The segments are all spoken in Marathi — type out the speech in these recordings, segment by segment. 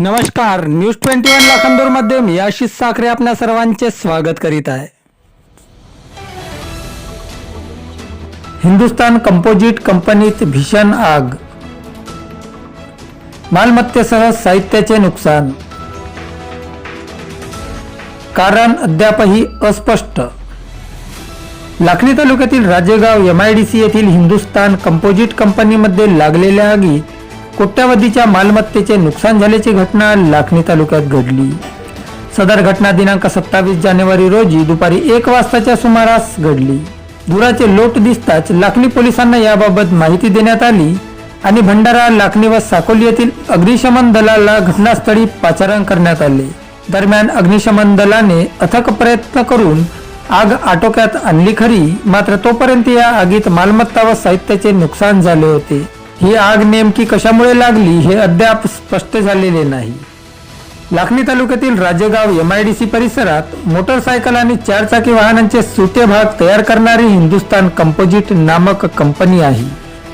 नमस्कार न्यूज ट्वेंटी वन लाखांदूरमध्ये मी आशिष साखरे आपल्या सर्वांचे स्वागत करीत आहे. हिंदुस्तान कंपोजिट कंपनीत भीषण आग. मालमत्तेसह साहित्याचे नुकसान. कारण अद्यापही अस्पष्ट. लाखणी तालुक्यातील राजेगाव एमआयडीसी येथील हिंदुस्तान कंपोजिट कंपनीमध्ये लागलेल्या आगीत कोट्यावधीच्या मालमत्तेचे नुकसान झाल्याची घटना लाखणी तालुक्यात घडली. सदर घटना दिनांक सत्तावीस जानेवारी रोजी दुपारी एक वाजताच्या सुमारास घडली. धुराचे लोट दिसताच लाखणी पोलिसांना याबाबत माहिती देण्यात आली आणि भंडारा लाखणी व साकोली येथील अग्निशमन दलाला घटनास्थळी पाचारण करण्यात आले. दरम्यान अग्निशमन दलाने अथक प्रयत्न करून आग आटोक्यात आणली खरी मात्र तोपर्यंत या आगीत मालमत्ता व साहित्याचे नुकसान झाले होते. ही आग नेमकी कशामुळे लागली हे अद्याप स्पष्ट झालेले नाही. लाखनी तालुक्यातील Rajegaon M I D C परिसरात मोटरसायकल आणि चारचाकी वाहनांचे सुटे भाग तयार करणारी हिंदुस्तान कंपोजिट नामक कंपनी आहे.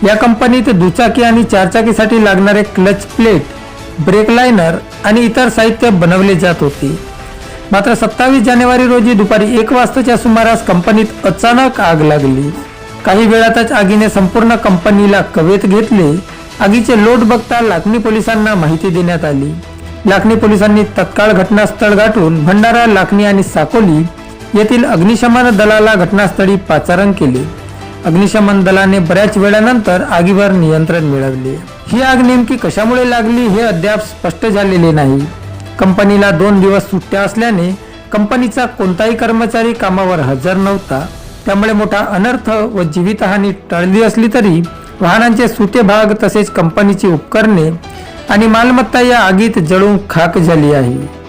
या कंपनीत दुचाकी आणि चारचाकीसाठी लागणारे क्लच प्लेट ब्रेक लायनर आणि इतर साहित्य बनवले जात होते. मात्र सत्तावीस जानेवारी रोजी दुपारी एक वाजताच्या सुमारास कंपनीत अचानक आग लागली. काही वेळातच आगीने संपूर्ण कंपनीला कवेत घेतले. आगीचे लोट बघता लाखनी पोलिसांना माहिती देण्यात आली. लाखनी पोलिसांनी तत्काळ घटनास्थळ गाठून भंडारा लाखनी आणि साकोली येथील अग्निशमन दलाला घटनास्थळी पाचारण केले. अग्निशमन दलाने बऱ्याच वेळानंतर आगीवर नियंत्रण मिळवले. ही आग नेमकी कशामुळे लागली हे अद्याप स्पष्ट झालेले नाही. कंपनीला दोन दिवस सुट्ट्या असल्याने कंपनीचा कोणताही कर्मचारी कामावर हजर नव्हता. त्यामुळे मोठा अनर्थ व जीवितहानी टळली असली तरी वाहनांचे सुटे भाग तसेच कंपनीची उपकरणे आणि मालमत्ता या आगीत जळून खाक झाली आहे.